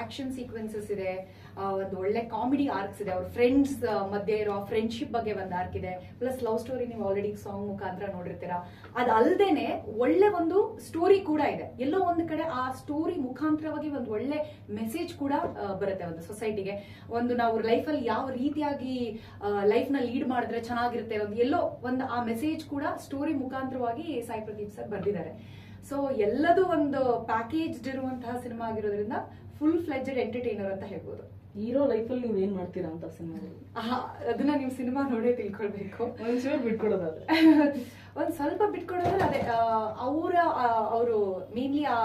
ಆಕ್ಷನ್ ಸೀಕ್ವೆನ್ಸಸ್ ಇದೆ ಒಂದು ಒಳ್ಳೆ ಕಾಮಿಡಿ ಆರ್ಕ್ಸ್ ಇದೆ. ಅವ್ರ ಫ್ರೆಂಡ್ಸ್ ಮಧ್ಯೆ ಇರೋ ಫ್ರೆಂಡ್ಶಿಪ್ ಬಗ್ಗೆ ಒಂದು ಆರ್ಕ್ ಇದೆ. ಪ್ಲಸ್ ಲವ್ ಸ್ಟೋರಿ ನೀವು ಆಲ್ರೆಡಿ ಸಾಂಗ್ ಮುಖಾಂತರ ನೋಡಿರ್ತೀರಾ. ಅದಲ್ದೇನೆ ಒಳ್ಳೆ ಒಂದು ಸ್ಟೋರಿ ಕೂಡ ಇದೆ. ಎಲ್ಲೋ ಒಂದು ಕಡೆ ಆ ಸ್ಟೋರಿ ಮುಖಾಂತರವಾಗಿ ಒಂದು ಒಳ್ಳೆ ಮೆಸೇಜ್ ಕೂಡ ಬರುತ್ತೆ ಒಂದು ಸೊಸೈಟಿಗೆ ಒಂದು ನಾವು ಲೈಫಲ್ಲಿ ಯಾವ ರೀತಿಯಾಗಿ ಲೈಫ್ನ ಲೀಡ್ ಮಾಡಿದ್ರೆ ಚೆನ್ನಾಗಿರುತ್ತೆ ಒಂದು ಎಲ್ಲೋ ಒಂದು ಆ ಮೆಸೇಜ್ ಕೂಡ ಸ್ಟೋರಿ ಮುಖಾಂತರವಾಗಿ ಸಾಯಿ ಪ್ರದೀಪ್ ಸರ್ ಬರ್ದಿದ್ದಾರೆ. ಸೊ ಎಲ್ಲದೂ ಒಂದು ಪ್ಯಾಕೇಜ್ಡ್ ಇರುವಂತಹ ಸಿನಿಮಾ ಆಗಿರೋದ್ರಿಂದ ಫುಲ್ ಫ್ಲೆಜೆಡ್ ಎಂಟರ್ಟೈನರ್ ಅಂತ ಹೇಳ್ಬೋದು. ಹೀರೋ ಲೈಫಲ್ಲಿ ನೀವು ಏನ್ ಮಾಡ್ತೀರಾ ಅಂತ ಸಿನಿಮಾದಲ್ಲಿ? ಅದನ್ನ ನೀವು ಸಿನಿಮಾ ನೋಡೇ ತಿಳ್ಕೊಳ್ಬೇಕು. ಒಂಚೂರು ಬಿಟ್ಕೊಡೋದಾದ್ರೆ. ಒಂದ್ ಸ್ವಲ್ಪ ಬಿಟ್ಕೊಡೋದ್ರೆ ಅದೇ ಅವರ ಅವರು ಮೇನ್ಲಿ ಆ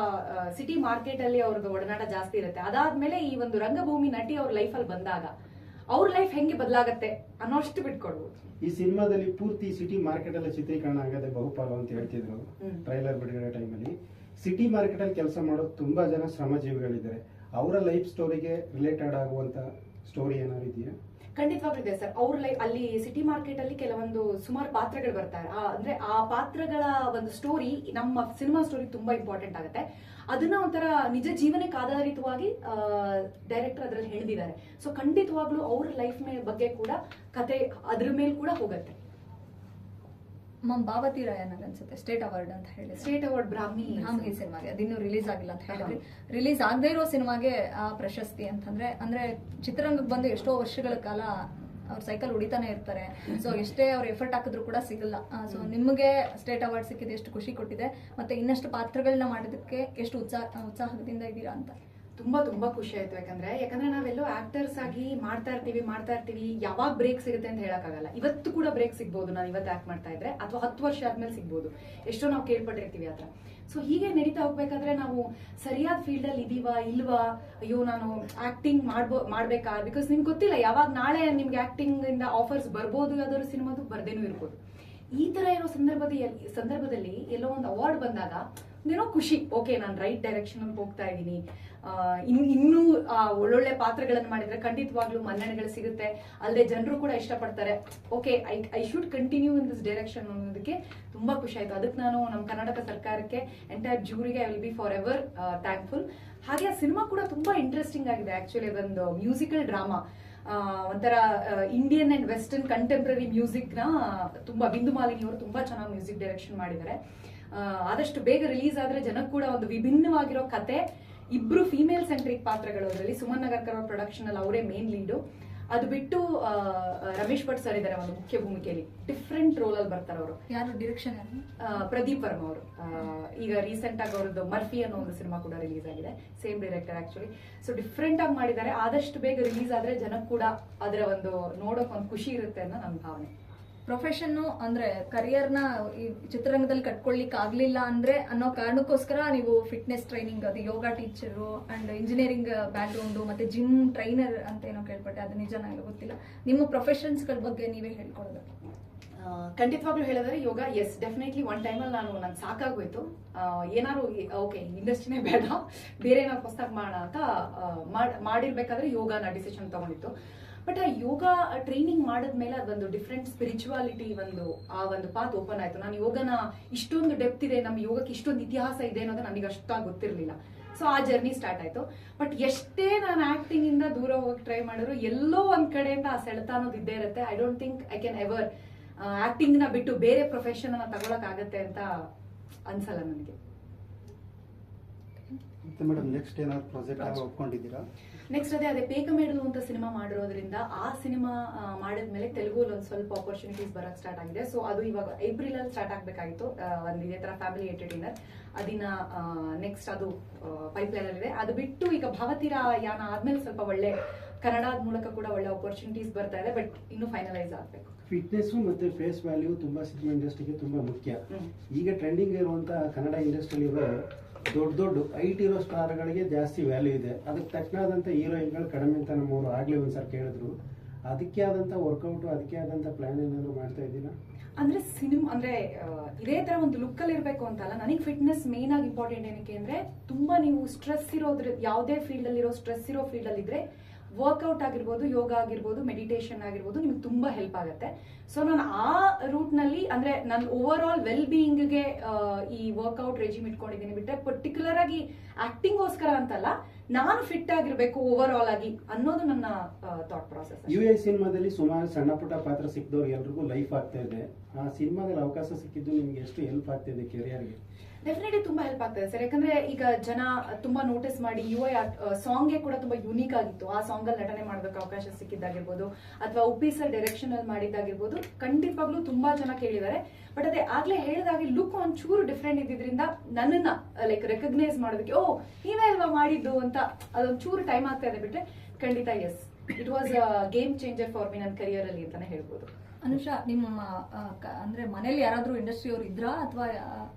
ಸಿಟಿ ಮಾರ್ಕೆಟ್ ಅಲ್ಲಿ ಅವ್ರದ್ದು ಒಡನಾಟ ಜಾಸ್ತಿ ಇರುತ್ತೆ. ಅದಾದ್ಮೇಲೆ ಈ ಒಂದು ರಂಗಭೂಮಿ ನಟಿ ಅವ್ರ ಲೈಫ್ ಅಲ್ಲಿ ಬಂದಾಗ ಅವ್ರ ಲೈಫ್ ಹೆಂಗೆ ಬದಲಾಗತ್ತೆ ಅನ್ನೋಷ್ಟು ಬಿಟ್ಕೊಡ್ಬೋದು. ಈ ಸಿನಿಮಾದಲ್ಲಿ ಪೂರ್ತಿ ಸಿಟಿ ಮಾರ್ಕೆಟ್ ಅಲ್ಲಿ ಚಿತ್ರೀಕರಣ ಆಗದೆ ಬಹುಪಾಲು ಅಂತ ಹೇಳ್ತಿದ್ರು ಟ್ರೈಲರ್ ಬಿಡುಗಡೆ ಟೈಮಲ್ಲಿ ಸಿಟಿ ಮಾರ್ಕೆಟ್ ಅಲ್ಲಿ ಕೆಲಸ ಮಾಡೋ ತುಂಬಾ ಜನ ಶ್ರಮಜೀವಿಗಳಿದ್ದಾರೆ. ಅವರ ಲೈಫ್ ಸ್ಟೋರಿಗೆ ರಿಲೇಟೆಡ್ ಆಗುವಂತ ಸ್ಟೋರಿ ಏನಾದ್ರು ಇದೆಯಾ? ಖಂಡಿತವಾಗ್ಲೂ ಇದೆ ಸರ್ ಅವ್ರ ಲೈಫ್ ಅಲ್ಲಿ ಸಿಟಿ ಮಾರ್ಕೆಟ್ ಅಲ್ಲಿ ಕೆಲವೊಂದು ಸುಮಾರು ಪಾತ್ರಗಳು ಬರ್ತಾರೆ. ಅಂದ್ರೆ ಆ ಪಾತ್ರಗಳ ಒಂದು ಸ್ಟೋರಿ ನಮ್ಮ ಸಿನಿಮಾ ಸ್ಟೋರಿ ತುಂಬಾ ಇಂಪಾರ್ಟೆಂಟ್ ಆಗುತ್ತೆ. ಅದನ್ನ ಒಂಥರ ನಿಜ ಜೀವನಕ್ಕೆ ಆಧಾರಿತವಾಗಿ ಡೈರೆಕ್ಟರ್ ಅದ್ರಲ್ಲಿ ಹೇಳಿದ್ದಾರೆ ಸೊ ಖಂಡಿತವಾಗ್ಲೂ ಅವ್ರ ಲೈಫ್ ಮೇಲೆ ಬಗ್ಗೆ ಕೂಡ ಕತೆ ಅದ್ರ ಮೇಲೆ ಕೂಡ ಹೋಗುತ್ತೆ. ಮಮ್ ಬಾವತಿ ರಾಯ ಅನ್ಸುತ್ತೆ ಸ್ಟೇಟ್ ಅವಾರ್ಡ್ ಅಂತ ಹೇಳಿ ಸ್ಟೇಟ್ ಅವಾರ್ಡ್ ಬ್ರಾಹ್ಮಿ ಬ್ರಾಹ್ಮಿ ಸಿನಿಮಾಗೆ ಅದಿನ್ನೂ ರಿಲೀಸ್ ಆಗಿಲ್ಲ ಅಂತ ಹೇಳಿದ್ರೆ. ರಿಲೀಸ್ ಆಗದೆ ಇರೋ ಸಿನಿಮಾಗೆ ಆ ಪ್ರಶಸ್ತಿ ಅಂತಂದ್ರೆ ಅಂದ್ರೆ ಚಿತ್ರರಂಗಕ್ಕೆ ಬಂದು ಎಷ್ಟೋ ವರ್ಷಗಳ ಕಾಲ ಅವ್ರ ಸೈಕಲ್ ಹೊಡಿತಾನೆ ಇರ್ತಾರೆ. ಸೊ ಎಷ್ಟೇ ಅವ್ರು ಎಫರ್ಟ್ ಹಾಕಿದ್ರು ಕೂಡ ಸಿಗಲ್ಲ. ಸೊ ನಿಮಗೆ ಸ್ಟೇಟ್ ಅವಾರ್ಡ್ ಸಿಕ್ಕಿದೆ ಎಷ್ಟು ಖುಷಿ ಕೊಟ್ಟಿದೆ ಮತ್ತೆ ಇನ್ನಷ್ಟು ಪಾತ್ರಗಳನ್ನ ಮಾಡೋದಕ್ಕೆ ಎಷ್ಟು ಉತ್ಸಾಹ ಉತ್ಸಾಹದಿಂದ ಇದ್ದೀರಾ ಅಂತ. ತುಂಬಾ ತುಂಬಾ ಖುಷಿ ಆಯ್ತು ಯಾಕಂದ್ರೆ ಯಾಕಂದ್ರೆ ನಾವೆಲ್ಲೋ ಆಕ್ಟರ್ಸ್ ಆಗಿ ಮಾಡ್ತಾ ಇರ್ತೀವಿ ಮಾಡ್ತಾ ಇರ್ತೀವಿ, ಯಾವಾಗ ಬ್ರೇಕ್ ಸಿಗುತ್ತೆ ಅಂತ ಹೇಳಕ್ಕಾಗಲ್ಲ. ಇವತ್ತು ಕೂಡ ಬ್ರೇಕ್ ಸಿಗ್ಬೋದು, ನಾನು ಇವತ್ತು ಆಕ್ಟ್ ಮಾಡ್ತಾ ಇದ್ರೆ, ಅಥವಾ ಹತ್ತು ವರ್ಷ ಆದ್ಮೇಲೆ ಸಿಗ್ಬೋದು. ಎಷ್ಟೋ ನಾವು ಕೇಳ್ಪಟ್ಟಿರ್ತೀವಿ ಆತರ ಸೊ ಹೀಗೆ ನಡೀತಾ ಹೋಗ್ಬೇಕಾದ್ರೆ ನಾವು ಸರಿಯಾದ ಫೀಲ್ಡ್ ಅಲ್ಲಿ ಇದೀವಾ, ಇಲ್ವಾ? ಅಯ್ಯೋ, ನಾನು ಆಕ್ಟಿಂಗ್ ಮಾಡ್ಬೋ, ಮಾಡ್ಬೇಕಾ? ಬಿಕಾಸ್ ನಿಮ್ಗೆ ಗೊತ್ತಿಲ್ಲ, ಯಾವಾಗ ನಾಳೆ ನಿಮ್ಗೆ ಆಕ್ಟಿಂಗ್ ಇಂದ ಆಫರ್ಸ್ ಬರ್ಬೋದು, ಯಾವ್ದಾದ್ರು ಸಿನಿಮಾದು, ಬರ್ದೇನೂ ಇರ್ಬೋದು. ಈ ತರ ಇರೋ ಸಂದರ್ಭದಲ್ಲಿ ಸಂದರ್ಭದಲ್ಲಿ ಎಲ್ಲೋ ಒಂದು ಅವಾರ್ಡ್ ಬಂದಾಗ ಏನೋ ಖುಷಿ. ಓಕೆ ನಾನು ರೈಟ್ ಡೈರೆಕ್ಷನ್ ಹೋಗ್ತಾ ಇದ್ದೀನಿ. ಇನ್ ಇನ್ನೂ ಒಳ್ಳೊಳ್ಳೆ ಪಾತ್ರಗಳನ್ನು ಮಾಡಿದ್ರೆ ಖಂಡಿತವಾಗ್ಲೂ ಮನ್ನಣೆಗಳು ಸಿಗುತ್ತೆ. ಅಲ್ಲದೆ ಜನರು ಕೂಡ ಇಷ್ಟಪಡ್ತಾರೆ. Okay I I should continue in this direction ಅನ್ನೋದಕ್ಕೆ ತುಂಬಾ ಖುಷಿ ಆಯ್ತು. ಅದಕ್ಕೆ ನಾನು ನಮ್ಮ ಕರ್ನಾಟಕ ಸರ್ಕಾರಕ್ಕೆ entire ಜೂರಿಗೆ I will be forever thankful ಹಾಗೆ ಆ ಸಿನಿಮಾ ಕೂಡ ತುಂಬಾ ಇಂಟ್ರೆಸ್ಟಿಂಗ್ ಆಗಿದೆ. ಆಕ್ಚುಲಿ ಅದೊಂದು ಮ್ಯೂಸಿಕಲ್ ಡ್ರಾಮಾ ಒಂಥರ ಇಂಡಿಯನ್ ಅಂಡ್ ವೆಸ್ಟರ್ನ್ ಕಂಟೆಂಪ್ರರಿ ಮ್ಯೂಸಿಕ್ನ ತುಂಬಾ, ಬಿಂದು ಮಾಲಿನಿ ಅವರು ತುಂಬಾ ಚೆನ್ನಾಗಿ ಮ್ಯೂಸಿಕ್ ಡೈರೆಕ್ಷನ್ ಮಾಡಿದ್ದಾರೆ. ಆದಷ್ಟು ಬೇಗ ರಿಲೀಸ್ ಆದ್ರೆ ಜನಕ್ಕೆ ಕೂಡ ಒಂದು ವಿಭಿನ್ನವಾಗಿರೋ ಕತೆ. ಇಬ್ರು ಫೀಮೇಲ್ ಸೆಂಟ್ರಿಕ್ ಪಾತ್ರಗಳು ಅದರಲ್ಲಿ. ಸುಮನ್ ನಗರ್ಕರ್ ಅವ್ರ ಪ್ರೊಡಕ್ಷನ್ ಅಲ್ಲಿ ಅವರೇ ಮೇನ್ ಲೀಡು ಅದು ಬಿಟ್ಟು ರಮೇಶ್ ಭಟ್ ಸರ್ ಇದ್ದಾರೆ ಒಂದು ಮುಖ್ಯ ಭೂಮಿಕೆಯಲ್ಲಿ. ಡಿಫ್ರೆಂಟ್ ರೋಲ್ ಅಲ್ಲಿ ಬರ್ತಾರೆ ಅವರು. ಯಾರು ಡಿರೆಕ್ಷನ್ ಪ್ರದೀಪ್ ವರ್ಮ ಅವರು. ಈಗ ರೀಸೆಂಟ್ ಆಗಿ ಅವರದ್ದು ಮರ್ಫಿ ಅನ್ನೋ ಒಂದು ಸಿನಿಮಾ ಕೂಡ ರಿಲೀಸ್ ಆಗಿದೆ. Same director actually so different ಆಗಿ ಮಾಡಿದ್ದಾರೆ. ಆದಷ್ಟು ಬೇಗ ರಿಲೀಸ್ ಆದ್ರೆ ಜನಕ್ಕೆ ಕೂಡ ಅದರ ಒಂದು ನೋಡೋಕೆ ಒಂದು ಖುಷಿ ಇರುತ್ತೆ ಅನ್ನೋ ನನ್ನ ಭಾವನೆ. ಪ್ರೊಫೆಷನ್ ಅಂದ್ರೆ ಕರಿಯರ್ನ ಈ ಚಿತ್ರರಂಗದಲ್ಲಿ ಕಟ್ಕೊಳ್ಲಿಕ್ಕೆ ಆಗಲಿಲ್ಲ ಅಂದ್ರೆ ಅನ್ನೋ ಕಾರಣಕ್ಕೋಸ್ಕರ ನೀವು ಫಿಟ್ನೆಸ್ ಟ್ರೈನಿಂಗ್, ಅದು yoga teacher and engineering background ಮತ್ತೆ ಜಿಮ್ ಟ್ರೈನರ್ ಅಂತ ಏನೋ ಕೇಳ್ಪಟ್ಟೆ, ಅದು ನಿಜ ನನಗೆ ಗೊತ್ತಿಲ್ಲ. ನಿಮ್ಮ ಪ್ರೊಫೆಷನ್ಸ್ಗಳ ಬಗ್ಗೆ ನೀವೇ ಹೇಳ್ಕೊಡೋದು. ಖಂಡಿತವಾಗ್ಲೂ ಹೇಳಿದ್ರೆ ಯೋಗ ಎಸ್ ಡೆಫಿನೆಟ್ಲಿ ಒನ್ ಟೈಮಲ್ಲಿ ನಾನು ನಂಗೆ ಸಾಕಾಗೋಯ್ತು. ಏನಾದ್ರು ಓಕೆ ಇಂಡಸ್ಟ್ರಿನೇ ಬೇಡ, ಬೇರೆ ಏನಾದ್ರು ಹೊಸದಾಗಿ ಮಾಡೋಣ ಅಂತ ಮಾಡಿರ್ಬೇಕಾದ್ರೆ ಮಾಡ್- ಮಾಡಿರ್ಬೇಕಾದ್ರೆ ಯೋಗನ ಡಿಸಿಷನ್ ತಗೊಂಡಿತ್ತು. ಬಟ್ ಆ ಯೋಗ ಟ್ರೈನಿಂಗ್ ಮಾಡಿದ್ಮೇಲೆ ಅದೊಂದು ಡಿಫ್ರೆಂಟ್ ಸ್ಪಿರಿಚುವಾಲಿಟಿ ಒಂದು, ಆ ಒಂದು ಪಾತ್ ಓಪನ್ ಆಯ್ತು. ನಾನು ಯೋಗನ ಇಷ್ಟೊಂದು ಡೆಪ್ತ್ ಇದೆ ನಮ್ಮ ಯೋಗಕ್ಕೆ ಇಷ್ಟೊಂದು ಇತಿಹಾಸ ಇದೆ ಅನ್ನೋದು ನನಗೆ ಅಷ್ಟಾಗಿ ಗೊತ್ತಿರಲಿಲ್ಲ. ಸೊ ಆ ಜರ್ನಿ ಸ್ಟಾರ್ಟ್ ಆಯ್ತು. ಬಟ್ ಎಷ್ಟೇ ನಾನು ಆಕ್ಟಿಂಗ್ ಇಂದ ದೂರ ಹೋಗಿ ಟ್ರೈ ಮಾಡಿದ್ರು, ಎಲ್ಲೋ ಒಂದ್ ಕಡೆಯಿಂದ ಆ ಸೆಳೆತ ಅನ್ನೋದು ಇದ್ದೇ ಇರುತ್ತೆ. I don't think I can ever ಆಕ್ಟಿಂಗ್ನ ಬಿಟ್ಟು ಬೇರೆ ಪ್ರೊಫೆಷನ್ ಅನ್ನ ತಗೊಳಕ್ ಆಗತ್ತೆ ಅಂತ ಅನ್ಸಲ್ಲ ನನಗೆ. ಮೇಡಮ್ ನೆಕ್ಸ್ಟ್ ಏನಾದ್ರು ಪ್ರಾಜೆಕ್ಟ್ ಒಪ್ಕೊಂಡಿದ್ದೀರಾ? ನೆಕ್ಸ್ಟ್ ಅದೇ ಅದೇ ಪೇಕಮೇಡಲು ಅಂತ ಸಿನಿಮಾ ಮಾಡಿರೋದ್ರಿಂದ ಆ ಸಿನಿಮಾ ಮಾಡಿದ್ಮೇಲೆ ತೆಲುಗು ಒಂದು ಸ್ವಲ್ಪ ಆಪರ್ಚುನಿಟೀಸ್ ಬರಕ್ ಸ್ಟಾರ್ಟ್ ಆಗಿದೆ. ಸೊ ಅದು ಇವಾಗ ಏಪ್ರಿಲ್ ಅಲ್ಲಿ ಸ್ಟಾರ್ಟ್ ಆಗಬೇಕಾಗಿತ್ತು ಅಲ್ಲಿ ಒಂದು ಇದೇ ತರ ಫ್ಯಾಮಿಲಿ ಎಂಟರ್ಟೈನರ್ ಅದಿನ ನೆಕ್ಸ್ಟ್ ಅದು ಪೈಪ್ಲೈನ್ ಅಲ್ಲಿ ಇದೆ ಅದು ಬಿಟ್ಟು ಈಗ ಭಾವತೀರ ಯಾನ ಆದ್ಮೇಲೆ ಸ್ವಲ್ಪ ಒಳ್ಳೆ ಕನ್ನಡದ ಮೂಲಕ ಕೂಡ ಒಳ್ಳೆ ಆಪರ್ಚುನಿಟೀಸ್ ಬರ್ತಾ ಇದೆ. ಬಟ್ ಇನ್ನು ಫೈನಲೈಸ್ ಆಗ್ಬೇಕು. ಫಿಟ್ನೆಸ್ ಮತ್ತೆ ಫೇಸ್ ವ್ಯಾಲ್ಯೂ ತುಂಬಾ ಸಿನಿಮಾ ಇಂಡಸ್ಟ್ರಿಗೆ ತುಂಬಾ ಮುಖ್ಯ. ಈಗ ಟ್ರೆಂಡಿಂಗ್ ಇರುವಂತಹ ಕನ್ನಡ ಇಂಡಸ್ಟ್ರಿಯಲ್ಲಿ ದೊಡ್ಡ ದೊಡ್ಡ ಐಟ್ ಇರೋ ಸ್ಟಾರ್ಗಳಿಗೆ ಜಾಸ್ತಿ ವ್ಯಾಲ್ಯೂ ಇದೆ. ಅದಕ್ಕೆ ತಕ್ಕನಾದಂಥ ಹೀರೋಯಿನ್ಗಳು ಕಡಿಮೆ ಅಂತ ನಮ್ಮವರು ಒಂದು ಸರ್ತಿ ಕೇಳಿದ್ರು. ಅದಕ್ಕೆ ಆದಂಥ ವರ್ಕೌಟ್ ಅದಕ್ಕೆ ಆದಂಥ ಪ್ಲಾನ್ ಏನಾದ್ರು ಮಾಡ್ತಾ ಇದ್ದೀರಾ? ಅಂದ್ರೆ ಸಿನಿಮಾ, ಅಂದ್ರೆ ಇದೇ ತರ ಒಂದು ಲುಕ್ ಅಲ್ಲಿ ಇರ್ಬೇಕು ಅಂತಲ್ಲ ನನಗೆ ಫಿಟ್ನೆಸ್ ಮೇನ್ ಆಗಿ ಇಂಪಾರ್ಟೆಂಟ್ ಏನಕ್ಕೆ ಅಂದ್ರೆ, ತುಂಬಾ ನೀವು ಸ್ಟ್ರೆಸ್ ಇರೋದ್ರ ಯಾವುದೇ ಫೀಲ್ಡ್ ಅಲ್ಲಿ ಸ್ಟ್ರೆಸ್ ಇರೋ ಫೀಲ್ಡ್ ಅಲ್ಲಿ ಇದ್ರೆ ವರ್ಕೌಟ್ ಆಗಿರ್ಬೋದು, ಯೋಗ ಆಗಿರ್ಬೋದು ಮೆಡಿಟೇಷನ್ ಆಗಿರ್ಬೋದು ನಿಮ್ಗೆ ತುಂಬಾ ಹೆಲ್ಪ್ ಆಗುತ್ತೆ. ಸೊ ನಾನು ಆ ರೂಟ್ನಲ್ಲಿ ಅಂದರೆ ನನ್ನ ಓವರ್ ಆಲ್ ವೆಲ್ ಬೀಯಿಂಗ್ಗೆ ಈ ವರ್ಕೌಟ್ ರೆಜಿಮ್ ಇಟ್ಕೊಂಡಿದ್ದೀನಿ ಬಿಟ್ಟರೆ ಪರ್ಟಿಕ್ಯುಲರ್ ಆಗಿ ಆಕ್ಟಿಂಗ್ಗೋಸ್ಕರ ಅಂತಲ್ಲ, ನಾನು ಫಿಟ್ ಆಗಿರ್ಬೇಕು ಓವರ್ ಆಲ್ ಆಗಿ ಅನ್ನೋದು ನನ್ನ ಥಾಟ್ ಪ್ರಾಸೆಸ್ ಯು ಎ ಸಿನಿಮಾದಲ್ಲಿ ಸುಮಾರು ಸಣ್ಣ ಪುಟ್ಟ ಪಾತ್ರ ಸಿಕ್ಕಿದವ್ರು ಎಲ್ರಿಗೂ ಲೈಫ್ ಆಗ್ತಾ ಇದೆ. ಆ ಸಿನಿಮಾದಲ್ಲಿ ಅವಕಾಶ ಸಿಕ್ಕಿದ್ದು ನಿಮ್ಗೆ ಎಷ್ಟು ಹೆಲ್ಪ್ ಆಗ್ತಿದೆ ಕೆರಿಯರ್ಗೆ ಡೆಫಿನೆಟ್ಲಿ ತುಂಬಾ ಹೆಲ್ಪ್ ಆಗ್ತದೆ ಸರ್ ಯಾಕಂದ್ರೆ ಈಗ ಜನ ತುಂಬಾ ನೋಟಿಸ್ ಮಾಡಿ ಯು ಐ ಸಾಂಗ್ಗೆ ಕೂಡ ತುಂಬಾ ಯುನೀಕ್ ಆಗಿತ್ತು. ಆ ಸಾಂಗ್ ಅಲ್ಲಿ ನಟನೆ ಮಾಡೋದಕ್ಕೆ ಅವಕಾಶ ಸಿಕ್ಕಿದ್ದಾಗಿರ್ಬೋದು, ಅಥವಾ ಉಪ್ಪಿ ಸರ್ ಡೈರೆಕ್ಷನ್ ಅಲ್ಲಿ ಮಾಡಿದ್ದಾಗಿರ್ಬೋದು, ಖಂಡಿತವಾಗ್ಲೂ ತುಂಬಾ ಜನ ಕೇಳಿದ್ದಾರೆ. ಬಟ್ ಅದೇ ಆಗ್ಲೇ ಹೇಳಿದಾಗೆ ಲುಕ್ ಒಂಚೂರು ಡಿಫ್ರೆಂಟ್ ಇದ್ದಿದ್ರಿಂದ ನನ್ನನ್ನ ಲೈಕ್ ರೆಕಗ್ನೈಸ್ ಮಾಡೋದಕ್ಕೆ, ಓ, ನೀವೇ ಅಲ್ವಾ ಮಾಡಿದ್ದು? ಅಂತ ಅದೊಂಚೂರು ಟೈಮ್ ಆಗ್ತಾ ಇದೆ ಬಿಟ್ರೆ ಖಂಡಿತ yes it was game changer for me ನನ್ನ ಕರಿಯರ್ ಅಲ್ಲಿ ಅಂತಾನೆ ಹೇಳ್ಬೋದು. ಅನುಷಾ ನಿಮ್ಮ ಕ- ಅಂದ್ರೆ ಮನೇಲಿ ಯಾರಾದ್ರೂ ಇಂಡಸ್ಟ್ರಿ ಅವ್ರು ಇದ್ರಾ? ಅಥವಾ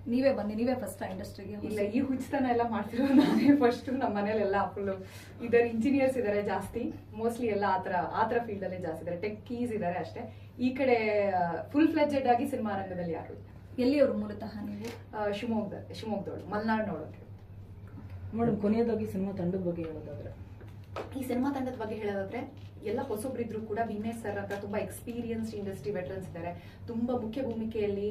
ನೀವೇ ಬಂದಿ ನೀವೇ ಫಸ್ಟ್ ಇಂಡಸ್ಟ್ರಿಗೆ ಇಲ್ಲ ಈ ಹುಚ್ಚತನ ಎಲ್ಲ ಮಾಡ್ತಿರೋ ನಾನೇ ಫಸ್ಟ್ ನಮ್ಮ ಮನೇಲೆಲ್ಲ ಫುಲ್ ಇದಾರೆ ಇಂಜಿನಿಯರ್ಸ್ ಇದಾರೆ ಜಾಸ್ತಿ. ಮೋಸ್ಟ್ಲಿ ಎಲ್ಲ ಆತರ ಆತರ ಫೀಲ್ಡ್ ಅಲ್ಲೇ ಜಾಸ್ತಿ ಇದಾರೆ ಟೆಕ್ ಕೀಸ್ ಇದಾರೆ ಅಷ್ಟೇ. ಈ ಕಡೆ ಫುಲ್ ಫ್ಲೆಜೆಡ್ ಆಗಿ ಸಿನಿಮಾ ರಂಗದಲ್ಲಿ ಯಾರು ಎಲ್ಲಿ ಅವರು ಮೂಲತಃ ನೀವು? ಶಿವಮೊಗ್ಗ ಶಿವಮೊಗ್ಗದವಳು ಮಲ್ನಾಡ್ ನೋಡೋಕೆ. ಮೇಡಮ್ ಕೊನೆಯದಾಗಿ ಸಿನಿಮಾ ತಂಡದ ಬಗ್ಗೆ ಹೇಳೋದಾದ್ರೆ. ಈ ಸಿನಿಮಾ ತಂಡದ ಬಗ್ಗೆ ಹೇಳೋದಾದ್ರೆ ಎಲ್ಲ ಹೊಸೊಬ್ರಿದ್ರು ಕೂಡ ವಿನಯ್ ಸರ್ ಅಂತ ತುಂಬಾ ಎಕ್ಸ್ಪೀರಿಯನ್ಸ್ಡ್ ಇಂಡಸ್ಟ್ರಿ ವೆಟರನ್ಸ್ ಇದ್ದಾರೆ ತುಂಬಾ ಮುಖ್ಯ ಭೂಮಿಕೆಯಲ್ಲಿ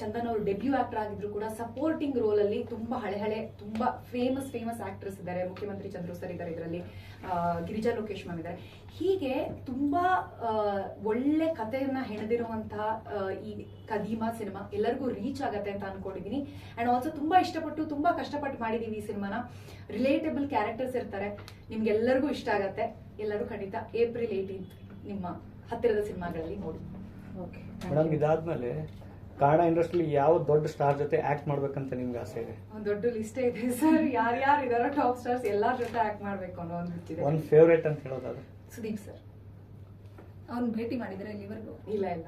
ಚಂದನ್ ಅವರು ಡೆಬ್ಯೂ ಆಕ್ಟರ್ ಆಗಿದ್ರು ಕೂಡ ಸಪೋರ್ಟಿಂಗ್ ರೋಲ್ ಅಲ್ಲಿ ತುಂಬಾ ಹಳೆ ಹಳೆ, ತುಂಬಾ ಫೇಮಸ್ ಫೇಮಸ್ ಆಕ್ಟರ್ಸ್ ಇದ್ದಾರೆ ಮುಖ್ಯಮಂತ್ರಿ ಚಂದ್ರು ಸರ್ ಇದ್ದಾರೆ ಇದರಲ್ಲಿ. ಗಿರಿಜಾ ಲೋಕೇಶ್ ಮ್ಯಾಮ್ ಇದ್ದಾರೆ ಹೀಗೆ ತುಂಬಾ ಒಳ್ಳೆ ಕಥೆಯನ್ನ ಹೆಣೆದಿರುವಂತಹ ಈ ಕದೀಮಾ ಸಿನಿಮಾ ಎಲ್ಲರಿಗೂ ರೀಚ್ ಆಗತ್ತೆ ಅಂತ ಅನ್ಕೊಂಡಿದೀನಿ. ಅಂಡ್ ಆಲ್ಸೋ ತುಂಬಾ ಇಷ್ಟಪಟ್ಟು, ತುಂಬಾ ಕಷ್ಟಪಟ್ಟು ಮಾಡಿದೀವಿ ಈ ಸಿನಿಮಾನ ರಿಲೇಟಬಲ್ ಕ್ಯಾರೆಕ್ಟರ್ಸ್ ಇರ್ತಾರೆ. ನಿಮ್ಗೆಲ್ಲರಿಗೂ ಇಷ್ಟ ಆಗತ್ತೆ. ಎಲ್ಲರೂ ಖಂಡಿತ ಏಪ್ರಿಲ್ ಏಯ್ಟೀನ್ತ್ ನಿಮ್ಮ ಹತ್ತಿರದ ಸಿನಿಮಾಗಳಲ್ಲಿ ನೋಡಿ. ಓಕೆ ಮೇಡಮ್ ಇದಾದ್ಮೇಲೆ ಕನ್ನಡ ಇಂಡಸ್ಟ್ರಿ ಯಾವ ದೊಡ್ಡ ಸ್ಟಾರ್ ಜೊತೆ ಆಕ್ಟ್ ಮಾಡ್ಬೇಕಂತ ನಿಮ್ಗೆ ಆಸೆ ಇದೆ? ಒಂದು ದೊಡ್ಡ ಲಿಸ್ಟೇ ಇದೆ ಸರ್. ಯಾರ್ಯಾರು ಇದಾರೋ ಟಾಪ್ ಸ್ಟಾರ್ಸ್ ಎಲ್ಲಾರ ಜೊತೆ ಆಕ್ಟ್ ಮಾಡ್ಬೇಕು ಅನ್ನೋ ಒಂದು ಗೊತ್ತಿದೆ ಒಂದು ಫೇವ್ರೇಟ್ ಅಂತ ಹೇಳೋದಾದ್ರೆ? ಸುದೀಪ್ ಸರ್. ಅವ್ರನ್ನ ಭೇಟಿ ಮಾಡಿದ್ರೆ ಇಲ್ಲಿವರೆಗೂ? ಇಲ್ಲ ಇಲ್ಲ.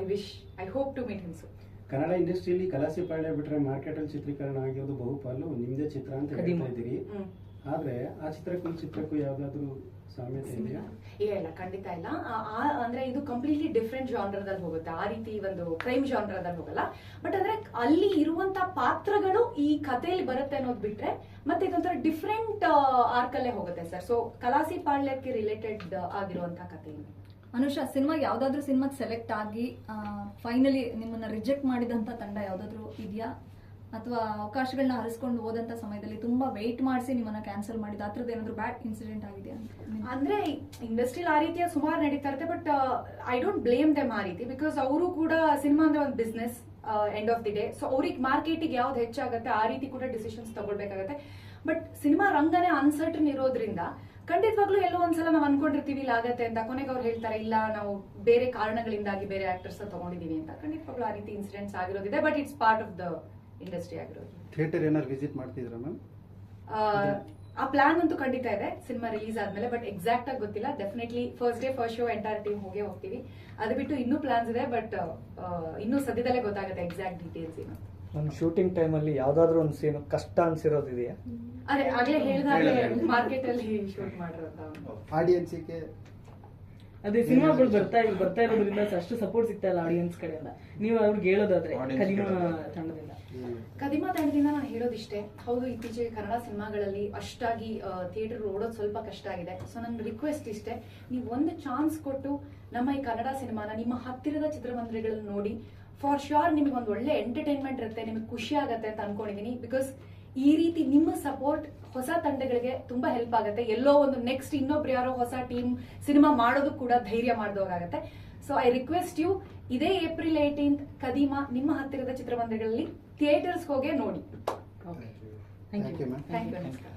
I wish I hope to meet him sir Kannada ಇಂಡಸ್ಟ್ರಿಯಲ್ಲಿ ಕಲಾಸಿ ಪಾಳ್ಯ ಬಿಟ್ರೆ ಮಾರ್ಕೆಟಲ್ಲಿ ಚಿತ್ರೀಕರಣ ಆಗಿರೋದು ಬಹುಪಾಲು ನಿಮ್ದೇ ಚಿತ್ರ ಅಂತ. ಹೇಳ್ತಾ ಇದ್ದೀರಿ. ಆದ್ರೆ ಆ ಚಿತ್ರಕ್ಕೂ ಚಿತ್ರಕ್ಕೂ ಯಾವ್ದಾದ್ರು ಇಲ್ಲ ಇಲ್ಲ ಖಂಡಿತ ಇಲ್ಲ. ಅಂದ್ರೆ ಇದು ಕಂಪ್ಲೀಟ್ಲಿ ಡಿಫ್ರೆಂಟ್ ಜಾನ್ರದಲ್ಲಿ ಹೋಗುತ್ತೆ. ಆ ರೀತಿ ಒಂದು ಕ್ರೈಮ್ ಜಾನ್ರದಲ್ಲಿ ಹೋಗಲ್ಲ. ಬಟ್ ಅಂದ್ರೆ ಅಲ್ಲಿ ಇರುವಂತ ಪಾತ್ರಗಳು ಈ ಕಥೆಯಲ್ಲಿ ಬರುತ್ತೆ ಅನ್ನೋದು ಬಿಟ್ರೆ ಮತ್ತೆ ಇದೊಂಥರ ಡಿಫ್ರೆಂಟ್ ಆರ್ಕ್ ಅಲ್ಲೇ ಹೋಗುತ್ತೆ ಸರ್. ಸೊ ಕಲಾಸಿ ಪಾಳ್ಯಕ್ಕೆ ರಿಲೇಟೆಡ್ ಆಗಿರುವಂತ ಕಥೆ ಇದು. ಅನುಷಾ ಸಿನಿಮಾ ಯಾವ್ದಾದ್ರು ಸಿನಿಮಾಗೆ ಸೆಲೆಕ್ಟ್ ಆಗಿ ಫೈನಲಿ ನಿಮ್ಮನ್ನ ರಿಜೆಕ್ಟ್ ಮಾಡಿದಂತ ತಂಡ ಯಾವ್ದಾದ್ರು ಇದೆಯಾ? ಅಥವಾ ಅವಕಾಶಗಳನ್ನ ಹರಿಸ್ಕೊಂಡು ಹೋದಂತ ಸಮಯದಲ್ಲಿ ತುಂಬಾ ವೆಯ್ಟ್ ಮಾಡಿಸಿ ನಿಮ್ಮನ್ನ ಕ್ಯಾನ್ಸಲ್ ಮಾಡಿದ ಆ ಏನಾದ್ರು ಬ್ಯಾಡ್ ಇನ್ಸಿಡೆಂಟ್ ಆಗಿದೆ ಅಂದ್ರೆ ಇಂಡಸ್ಟ್ರಿಲ್ ಆ ರೀತಿಯ ಸುಮಾರು ನಡೀತಾ ಇರುತ್ತೆ but I don't blame them ಆ ರೀತಿ ಬಿಕಾಸ್ ಅವರು ಕೂಡ ಸಿನಿಮಾ ಅಂದ್ರೆ ಒಂದು business end of the day so ಅವ್ರಿಗೆ ಮಾರ್ಕೆಟಿಗೆ ಯಾವ್ದು ಹೆಚ್ಚಾಗುತ್ತೆ, ಆ ರೀತಿ ಕೂಡ ಡಿಸಿಷನ್ಸ್ ತಗೊಳ್ಬೇಕಾಗತ್ತೆ. ಬಟ್ ಸಿನಿಮಾ ರಂಗನೇ ಅನ್ಸರ್ಟನ್ ಇರೋದ್ರಿಂದ, ಖಂಡಿತವಾಗ್ಲೂ ಎಲ್ಲೋ ಒಂದ್ಸಲ ನಾವು ಅನ್ಕೊಂಡಿರ್ತೀವಿ, ಇಲ್ಲ ಆಗತ್ತೆ ಅಂತ. ಕೊನೆಗೆ ಅವ್ರು ಹೇಳ್ತಾರೆ, ಇಲ್ಲ, ನಾವು ಬೇರೆ ಕಾರಣಗಳಿಂದಾಗಿ ಬೇರೆ ಆಕ್ಟರ್ಸ್ ತಗೊಂಡಿದೀವಿ ಅಂತ. ಖಂಡಿತವಾಗ್ಲೂ ಆ ರೀತಿ incidents ಆಗಿರೋದಿದೆ but it's part of the industry ಆಗಿರೋದು. ಥಿಯೇಟರ್ ಏನಾದ್ರು ವಿಸಿಟ್ ಮಾಡ್ತಿದ್ರ ಮ್ಯಾಮ್ ಆ, ಪ್ಲಾನ್ ಅಂತೂ ಖಂಡಿತ ಇದೆ ಸಿನಿಮಾ ರಿಲೀಸ್ ಆದ್ಮೇಲೆ ಬಟ್ ಎಕ್ಸಾಕ್ಟ್ ಆಗಿ ಗೊತ್ತಿಲ್ಲ. Definitely first day first show entire team ಹೋಗೇ ಹೋಗ್ತೀವಿ. ಅದು ಬಿಟ್ಟು ಇನ್ನೂ ಪ್ಲಾನ್ಸ್ ಇದೆ ಬಟ್ ಇನ್ನೂ ಸದ್ಯದಲ್ಲೇ ಗೊತ್ತಾಗುತ್ತೆ ಎಕ್ಸಾಕ್ಟ್ ಡೀಟೇಲ್ಸ್ ಏನು. ಒಂದು ಶೂಟಿಂಗ್ ಅಲ್ಲಿ ಯಾವ್ದಾದ್ರು ಒಂದು ಸೀನ್ ಕಷ್ಟ ಅನ್ಸಿರೋದಿದೆಯಾ? ಅದೇ ಆಗ್ಲೇ ಹೇಳಿದಾಗೆ ಹೇಳಿದೆ. ಮಾರ್ಕೆಟ್ ಅಲ್ಲಿ ಶೂಟ್ ಮಾಡಿರೋದು. ಆಡಿಯನ್ಸ್ ಅದೇ ಸಿನಿಮಾಗಳು ಬರ್ತಾ ಬರ್ತಾ ಇರೋದ್ರಿಂದ ಅಷ್ಟು ಸಪೋರ್ಟ್ ಸಿಗ್ತಾ ಇಲ್ಲ ಆಡಿಯನ್ಸ್ ಕಡೆಯಿಂದ. ನೀವು ಅವ್ರಿಗೆ ಹೇಳೋದಾದ್ರೆ ಕಲಿಯೋ ತಂಡದಿಂದ. ಕದಿಮಾ ತಂಡದಿಂದ ನಾನು ಹೇಳೋದಿಷ್ಟೇ, ಹೌದು, ಇತ್ತೀಚೆಗೆ ಕನ್ನಡ ಸಿನಿಮಾಗಳಲ್ಲಿ ಅಷ್ಟಾಗಿ ಥಿಯೇಟರ್ ಓಡೋದು ಸ್ವಲ್ಪ ಕಷ್ಟ ಆಗಿದೆ. ಸೊ ನನ್ನ ರಿಕ್ವೆಸ್ಟ್ ಇಷ್ಟೇ, ನೀವು ಒಂದು ಚಾನ್ಸ್ ಕೊಟ್ಟು ನಮ್ಮ ಈ ಕನ್ನಡ ಸಿನಿಮಾನ ನಿಮ್ಮ ಹತ್ತಿರದ ಚಿತ್ರಮಂದಿರಗಳಲ್ಲಿ ನೋಡಿ. ಫಾರ್ ಶ್ಯೂರ್ ನಿಮಗೆ ಒಂದು ಒಳ್ಳೆ ಎಂಟರ್ಟೈನ್ಮೆಂಟ್ ಇರುತ್ತೆ, ನಿಮಗೆ ಖುಷಿ ಆಗುತ್ತೆ ಅಂತ ಅನ್ಕೊಂಡಿದ್ದೀನಿ ಬಿಕಾಸ್ ಈ ರೀತಿ ನಿಮ್ಮ ಸಪೋರ್ಟ್ ಹೊಸ ತಂಡಗಳಿಗೆ ತುಂಬಾ ಹೆಲ್ಪ್ ಆಗುತ್ತೆ. ಎಲ್ಲೋ ಒಂದು ನೆಕ್ಸ್ಟ್ ಇನ್ನೊಬ್ರು ಯಾರೋ ಹೊಸ ಟೀಮ್ ಸಿನಿಮಾ ಮಾಡೋದು ಕೂಡ ಧೈರ್ಯ ಮಾಡಿದವಾಗತ್ತೆ ಸೊ ಐ ರಿಕ್ವೆಸ್ಟ್ ಯು ಇದೇ ಏಪ್ರಿಲ್ ಏಯ್ಟೀನ್ತ್ ಕದೀಮಾ ನಿಮ್ಮ ಹತ್ತಿರದ ಚಿತ್ರಮಂದಿರಗಳಲ್ಲಿ ಥಿಯೇಟರ್ಸ್ ಹೋಗಿ ನೋಡಿ. Okay thank you ma'am thank you ನಮಸ್ಕಾರ